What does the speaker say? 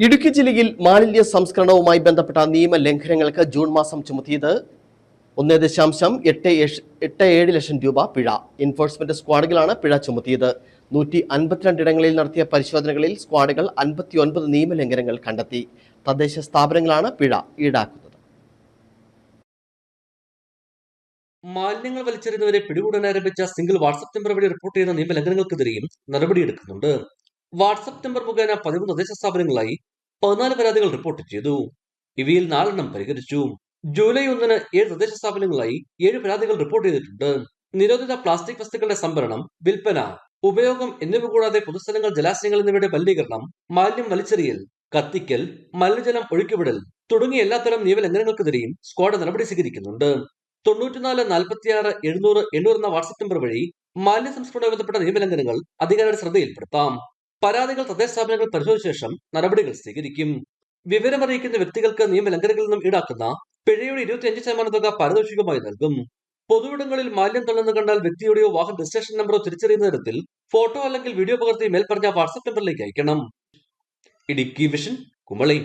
ഇടുക്കി ജില്ലയിൽ മാലിന്യ സംസ്കരണവുമായി ബന്ധപ്പെട്ട നിയമ ലംഘനങ്ങൾക്ക് ജൂൺ മാസം ചുമത്തിയത് ഒന്ന് ദശാംശം എട്ട് എട്ട് ഏഴ് ലക്ഷം രൂപ പിഴ. എൻഫോഴ്സ്മെന്റ് സ്ക്വാഡുകളാണ് പിഴ ചുമത്തിയത്. നൂറ്റി അൻപത്തിരണ്ടിടങ്ങളിൽ നടത്തിയ പരിശോധനകളിൽ സ്ക്വാഡുകൾ അൻപത്തിയൊൻപത് നിയമലംഘനങ്ങൾ കണ്ടെത്തി. തദ്ദേശ സ്ഥാപനങ്ങളാണ് പിഴ ഈടാക്കുന്നത്. മാലിന്യങ്ങൾ വലിച്ചെറിയുന്നവരെ പിടികൂടാൻ ആരംഭിച്ച സിംഗിൾ വാട്സ്ആപ്പ് നമ്പർ വഴി റിപ്പോർട്ട് ചെയ്യുന്ന നിയമലംഘനങ്ങൾക്കെതിരെയും നടപടിയെടുക്കുന്നുണ്ട് വാട്സ്ആപ്പ് നമ്പർ മുഖേന പതിമൂന്ന് തദ്ദേശ സ്ഥാപനങ്ങളായി പതിനാല് പരാതികൾ റിപ്പോർട്ട് ചെയ്തു. ഇവയിൽ നാലെണ്ണം പരിഹരിച്ചു. ജൂലൈ ഒന്നിന് ഏഴ് തദ്ദേശ സ്ഥാപനങ്ങളായി ഏഴ് പരാതികൾ റിപ്പോർട്ട് ചെയ്തിട്ടുണ്ട്. നിരോധിത പ്ലാസ്റ്റിക് വസ്തുക്കളുടെ സംഭരണം വിൽപ്പന ഉപയോഗം എന്നിവ കൂടാതെ പൊതുസ്ഥലങ്ങൾ ജലാശയങ്ങൾ എന്നിവയുടെ മലിനീകരണം മാലിന്യം വലിച്ചെറിയൽ കത്തിക്കൽ മലിനജലം ഒഴുക്കിവിടൽ തുടങ്ങിയ എല്ലാത്തരം നിയമലംഘനങ്ങൾക്കെതിരെയും സ്ക്വാഡ് നടപടി സ്വീകരിക്കുന്നുണ്ട്. തൊണ്ണൂറ്റിനാല് നാൽപ്പത്തിയാറ് എഴുന്നൂറ് എണ്ണൂറ് എന്ന വാട്സ്ആപ്പ് നമ്പർ വഴി മാലിന്യ സംസ്കരണവുമായി ബന്ധപ്പെട്ട നിയമലംഘനങ്ങൾ അധികാരിയുടെ ശ്രദ്ധയിൽപ്പെടുത്താം. പരാതികൾ തദ്ദേശ സ്ഥാപനങ്ങൾ പരിശോധിച്ച ശേഷം നടപടികൾ സ്വീകരിക്കും. വിവരമറിയിക്കുന്ന വ്യക്തികൾക്ക് നിയമലംഘനങ്ങളിൽ നിന്നും ഈടാക്കുന്ന പിഴയുടെ ഇരുപത്തിയഞ്ച് ശതമാനം തുക പാരിതോഷികമായി നൽകും. പൊതുവിടങ്ങളിൽ മാലിന്യം തള്ളുന്ന കണ്ടാൽ വ്യക്തിയുടെയോ വാഹന രജിസ്ട്രേഷൻ നമ്പറോ തിരിച്ചറിയുന്ന തരത്തിൽ ഫോട്ടോ അല്ലെങ്കിൽ വീഡിയോ പകർത്തി മേൽപ്പറഞ്ഞ വാട്സ്ആപ്പ് നമ്പറിലേക്ക് അയക്കണം. ഇടുക്കി വിഷൻ കുമളി.